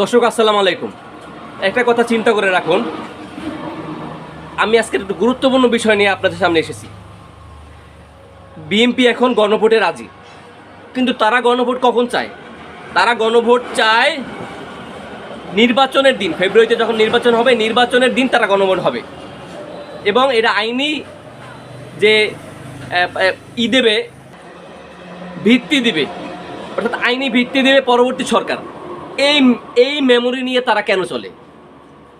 দর্শক, আসসালামু আলাইকুম। একটা কথা চিন্তা করে রাখুন। আমি আজকের একটু গুরুত্বপূর্ণ বিষয় নিয়ে আপনাদের সামনে এসেছি। বিএনপি এখন গণভোটে রাজি। কিন্তু তারা গণভোট কখন চায়? তারা গণভোট চায় নির্বাচনের দিন, ফেব্রুয়ারিতে যখন নির্বাচন হবে, নির্বাচনের দিন তারা গণভোট হবে। এবং এটা আইনি যে ই দেবে, ভিত্তি দিবে, অর্থাৎ আইনি ভিত্তি দেবে পরবর্তী সরকার। এই এই মেমোরি নিয়ে তারা কেন চলে?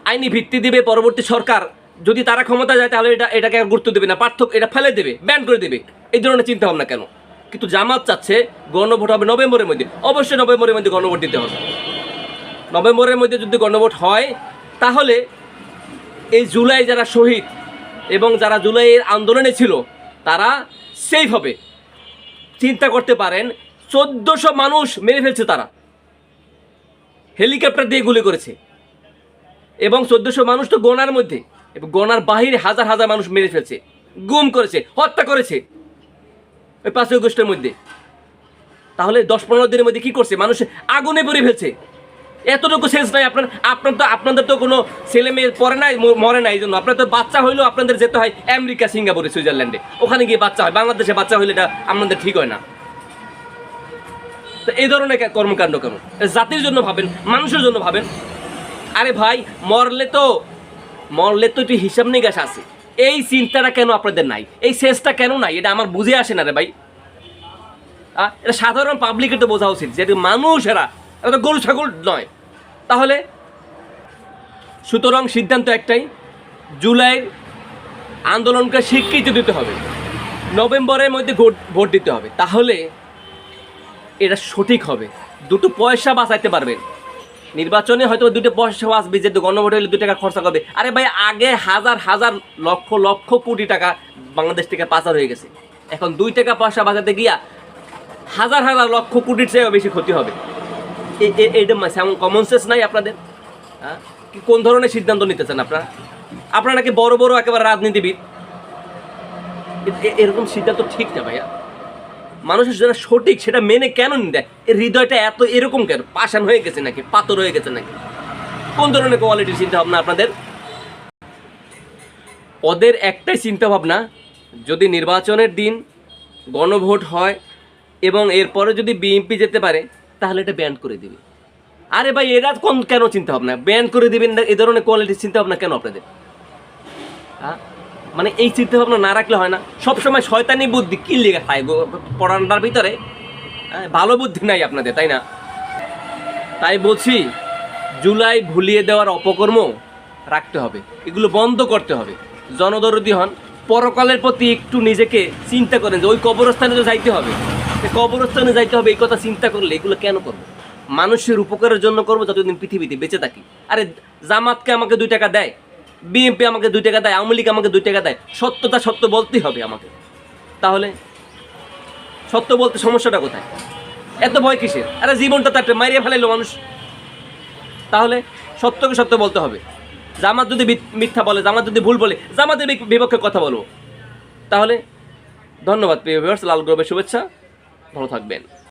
আইনি ভিত্তি দিবে, পরবর্তী সরকার যদি তারা ক্ষমতা যায়, তাহলে এটা, এটাকে আর গুরুত্ব দেবে না। পার্থক্য, এটা ফেলে দেবে ব্যান করে দেবে। এই ধরনের চিন্তা ভাবনা কেন? কিন্তু জামাত চাচ্ছে গণভোট হবে নভেম্বরের মধ্যে। অবশ্যই নভেম্বরের মধ্যে গণভোট দিতে হবে। নভেম্বরের মধ্যে যদি গণভোট হয়, তাহলে এই জুলাই যারা শহীদ এবং যারা জুলাইয়ের আন্দোলনে ছিল, তারা সেফ হবে। চিন্তা করতে পারেন, চোদ্দশো মানুষ মেরে ফেলছে তারা। হেলিকপ্টার দিয়ে গুলি করেছে। এবং চোদ্দশো মানুষ তো গোনার মধ্যে, এবং গোনার বাহিরে হাজার হাজার মানুষ মেরে ফেলছে, গুম করেছে, হত্যা করেছে ওই পাঁচই আগস্টের মধ্যে। তাহলে দশ পনেরো দিনের মধ্যে কি করছে? মানুষ আগুনে পড়ে ফেলছে। এতটুকু সেন্স নাই, আপনার আপনার তো আপনাদের তো কোনো ছেলে মেয়ে পড়ে নাই মরে নাই, এই জন্য আপনার তো বাচ্চা হইলেও আপনাদের যেতে হয় আমেরিকা, সিঙ্গাপুরে, সুইজারল্যান্ডে। ওখানে গিয়ে বাচ্চা হয়, বাংলাদেশে বাচ্চা হইলে এটা আপনাদের ঠিক হয় না। তো এই ধরনের কর্মকাণ্ড কেন জাতির জন্য ভাবেন, মানুষের জন্য ভাবেন? আরে ভাই, মরলে তো মরলে তো একটু হিসাব নিকাশ আছে। এই চিন্তাটা কেন আপনাদের নাই? এই সেন্সটা কেন নাই? এটা আমার বুঝে আসে না রে ভাই। এটা সাধারণ পাবলিকের তো বোঝা উচিত যে এটা মানুষ এরা তো গরু, ছাগল নয়। তাহলে, সুতরাং সিদ্ধান্ত একটাই, জুলাইয়ের আন্দোলনকে স্বীকৃতি দিতে হবে। নভেম্বরের মধ্যে ভোট দিতে হবে। তাহলে এটা সঠিক হবে। দুটো পয়সা বাঁচাইতে পারবেন নির্বাচনে হয়তো দুটো পয়সা বাঁচবে যে গণভোট হলে দু টাকা খরচা করবে। আরে ভাই, আগে হাজার হাজার, লক্ষ লক্ষ কোটি টাকা বাংলাদেশ থেকে পাচার হয়ে গেছে। এখন দুই টাকা পয়সা বাঁচাতে গিয়া হাজার হাজার, লক্ষ কোটির চেয়েও বেশি ক্ষতি হবে। এমন কমন সেন্স নাই আপনাদের? কি, কোন ধরনের সিদ্ধান্ত নিতে চান আপনারা? আপনারা নাকি বড় বড় একেবারে রাজনীতিবিদ? এরকম সিদ্ধান্ত ঠিক না ভাইয়া। মানুষের যেটা সঠিক সেটা মেনে কেন নিতে এর হৃদয়টা এত এরকম কেন? পাষাণ হয়ে গেছে নাকি? পাথর হয়ে গেছে নাকি? কোন ধরনের কোয়ালিটির চিন্তা ভাবনা আপনাদের? ওদের একটাই চিন্তা ভাবনা যদি নির্বাচনের দিন গণভোট হয় এবং এরপরে যদি বিএনপি যেতে পারে, তাহলে এটা ব্যান করে দিবে। আরে ভাই এরা কোন কেন চিন্তা ভাবনা ব্যান করে দিবেন না এই ধরনের কোয়ালিটির চিন্তা ভাবনা কেন আপনাদের? হ্যাঁ? মানে এই চিন্তা ভাবনা না রাখলে হয় না। সবসময় শয়তানি বুদ্ধি কি লেগে খায় গো? পড়ানোর ভিতরে হ্যাঁ, ভালো বুদ্ধি নাই আপনাদের তাই না? তাই বলছি জুলাই ভুলিয়ে দেওয়ার অপকর্ম রাখতে হবে। এগুলো বন্ধ করতে হবে। জনদরদি হন পরকালের প্রতি একটু নিজেকে চিন্তা করেন যে ওই কবরস্থানে তো যাইতে হবে। কবরস্থানে যাইতে হবে এই কথা চিন্তা করলে এগুলো কেন করব? মানুষের উপকারের জন্য করব যতদিন পৃথিবীতে বেঁচে থাকি। আরে জামাতকে আমাকে দুই টাকা দেয়। বিএনপি আমাকে দুই টাকা দেয়, আওয়ামী লীগ আমাকে দুই টাকা দেয়। সত্যতা সত্য বলতেই হবে আমাকে। তাহলে সত্য বলতে সমস্যাটা কোথায়? এত ভয় কিসের? আরে জীবনটা তো একটা মারিয়ে ফেলাইলো মানুষ। তাহলে সত্যকে সত্য বলতে হবে। জামাত যদি মিথ- মিথ্যা বলে, জামাত যদি ভুল বলে, জামাতের বিপ- বিপক্ষে কথা বলব। তাহলে ধন্যবাদ, প্রিয় ভিউয়ার্স লাল গ্রবের শুভেচ্ছা। ভালো থাকবেন।